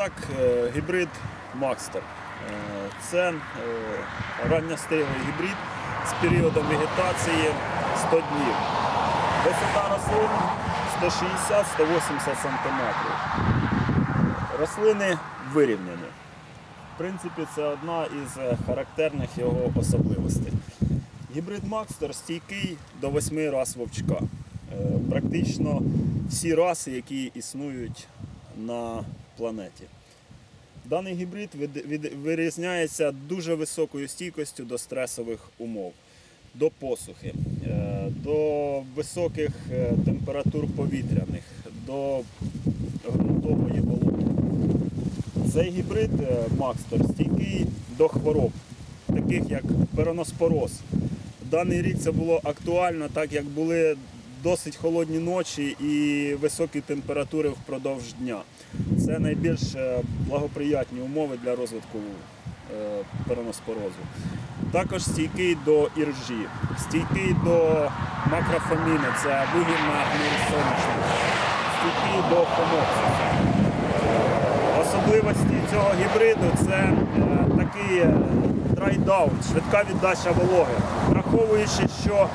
так, е, гібрид Макстер. Е, Це е, ранньостиглий гібрид з періодом вегетації 100 днів. Висота рослин 160-180 см. Рослини вирівняні. В принципі, це одна із характерних його особливостей. Гібрид Макстер стійкий до 8 рас вовчка. Практично всі раси, які існують на планеті. Даний гібрид вирізняється дуже високою стійкістю до стресових умов, до посухи, е, до високих е, температур повітряних, до ґрунтової вологи. Цей гібрид Макстер стійкий до хвороб, таких як пероноспороз. Даний рік це було актуально, так як були досить холодні ночі і високі температури впродовж дня. Це найбільш е, благоприятні умови для розвитку е, пероноспорозу. Також стійкий до іржі, стійкий до макрофаміни, це вугільна соняшника, стійкий до хомоксу. Особливості цього гібриду це е, такий драйдаун, швидка віддача вологи. Враховуючи, що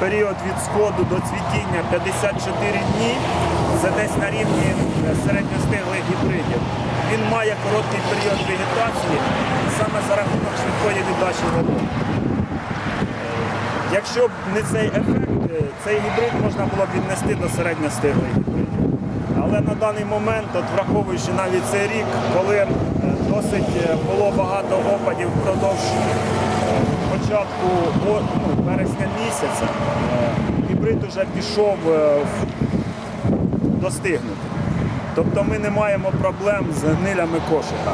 період від сходу до цвітіння 54 дні, це десь на рівні е, середньостиглих гібридів. Він має короткий період вегетації саме за рахунок швидкої віддачі вологи. Якщо б не цей ефект, е, цей гібрид можна було б віднести до середньостиглих гібридів. Але на даний момент, от враховуючи навіть цей рік, коли е, досить е, було багато опадів впродовж е, початку ну, вересня місяця, е, гібрид вже пішов е, достигнути. Тобто ми не маємо проблем з гнилями кошика.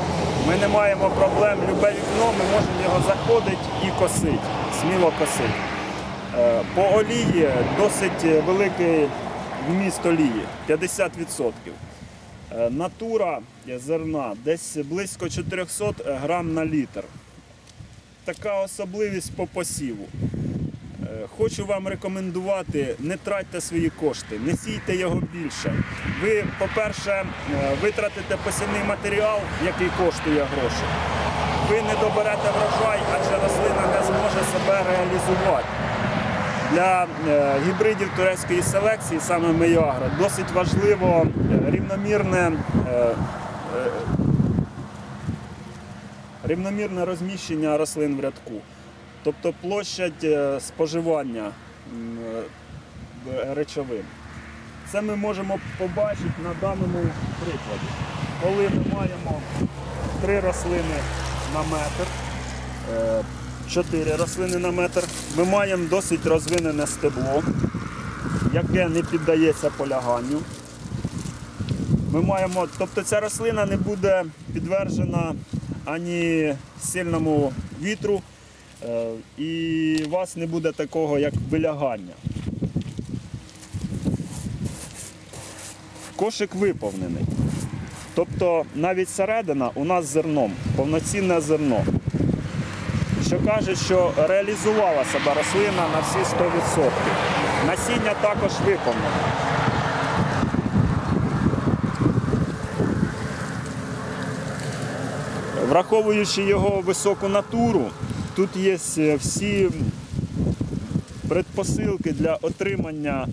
Ми не маємо проблем, любе вікно, ми можемо його заходити і косити, сміло косити. Е, По олії досить великий вміст олії 50%. Е, Натура зерна десь близько 400 грам на літр. Така особливість по посіву. Е, Хочу вам рекомендувати, не тратьте свої кошти, не сійте його більше. Ви, по-перше, е, витратите посівний матеріал, який коштує гроші. Ви не доберете врожай, адже рослина не зможе себе реалізувати. Для е, гібридів турецької селекції, саме Мейагро, досить важливо рівномірне, рівномірне розміщення рослин в рядку. Тобто площадь е, споживання е, речовин. Це ми можемо побачити на даному прикладі. Коли ми маємо три рослини на метр, е, чотири рослини на метр, ми маємо досить розвинене стебло, яке не піддається поляганню. Ми маємо, тобто ця рослина не буде підтверджена ані сильному вітру, е, і у вас не буде такого, як вилягання. Кошик виповнений. Тобто навіть середина у нас зерном, повноцінне зерно. Що каже, що реалізувала себе рослина на всі 100%. Насіння також виповнене. Враховуючи його високу натуру, тут є е, всі предпосилки для отримання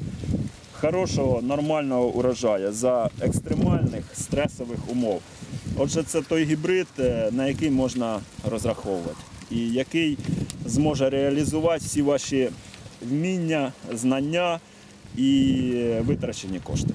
хорошого нормального урожаю за екстремальних стресових умов. Отже, це той гібрид, е, на який можна розраховувати, і який зможе реалізувати всі ваші вміння, знання і е, витрачені кошти.